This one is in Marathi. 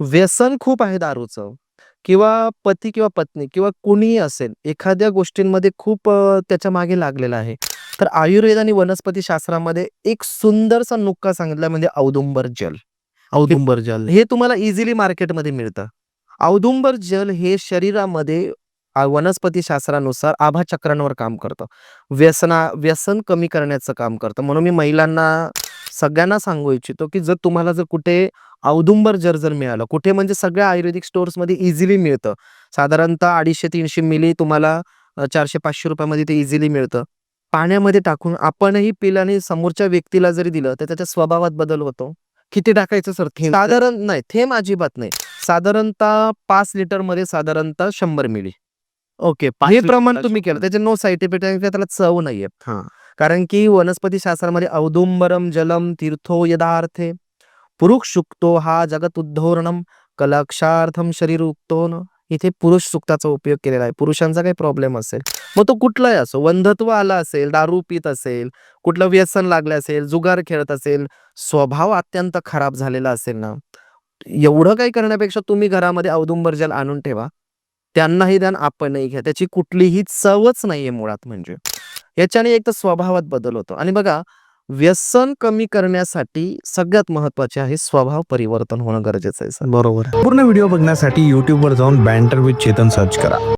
व्यसन खूप आहे दारूचं. किंवा पती किंवा पत्नी किंवा कुणीही असेल एखाद्या गोष्टींमध्ये खूप त्याच्यामागे लागलेला आहे. तर आयुर्वेद आणि वनस्पती शास्त्रामध्ये एक सुंदरसा नुक्का सांगितला म्हणजे औदुंबर जल. औदुंबर जल. हे तुम्हाला इझिली मार्केटमध्ये मिळतं. औदुंबर जल हे शरीरामध्ये वनस्पती शास्त्रानुसार आभा चक्रांवर काम करतं. व्यसना व्यसन कमी करण्याचं काम करतं. म्हणून मी महिलांना सगळ्यांना सांगू इच्छितो की जर तुम्हाला जर कुठे औदुंबर जर जर मिळालं कुठे म्हणजे सगळ्या आयुर्वेदिक स्टोअर्समध्ये इझिली मिळतं. साधारणतः अडीचशे तीनशे मिली तुम्हाला चारशे पाचशे रुपयामध्ये ते इझिली मिळतं. पाण्यामध्ये टाकून आपणही पिलं आणि समोरच्या व्यक्तीला जरी दिलं तर त्याच्या स्वभावात बदल होतो. किती टाकायचं सर? साधारण नाही थेंब अजिबात नाही. साधारणतः पाच लिटरमध्ये साधारणतः शंभर मिली. ओके हे प्रमाण तुम्ही केलं. त्याचे नो साईड इफेक्ट त्याला चव नाहीये. हा. कारण की वनस्पती शास्त्रामध्ये औदुंबरम जलम तीर्थो यदार्थे पुरुष सुक्तो हा जगत उद्धोरणम कलक्षार्थम शरीर उक्तो इथे पुरुष सुक्ताचा उपयोग केलेला आहे. पुरुषांचा काही प्रॉब्लेम असेल. मग तो कुठलाही असो वंधत्व आला असेल दारू पित असेल कुठलं व्यसन लागलं असेल जुगार खेळत असेल स्वभाव अत्यंत खराब झालेला असेल ना एवढं काही करण्यापेक्षा तुम्ही घरामध्ये औदुंबर जल आणून ठेवा. त्यांनाही द्यान आपणही घ्या. त्याची कुठलीही चवच नाहीये मुळात म्हणजे. याच्याने एक तर स्वभावात बदल होतो. आणि बघा व्यसन कमी करण्यासाठी सगळ्यात महत्त्वाचे आहे स्वभाव परिवर्तन होणं गरजेचं आहे सर. बरोबर पूर्ण व्हिडिओ बघण्यासाठी यूट्यूबवर जाऊन बँटर विथ चेतन सर्च करा.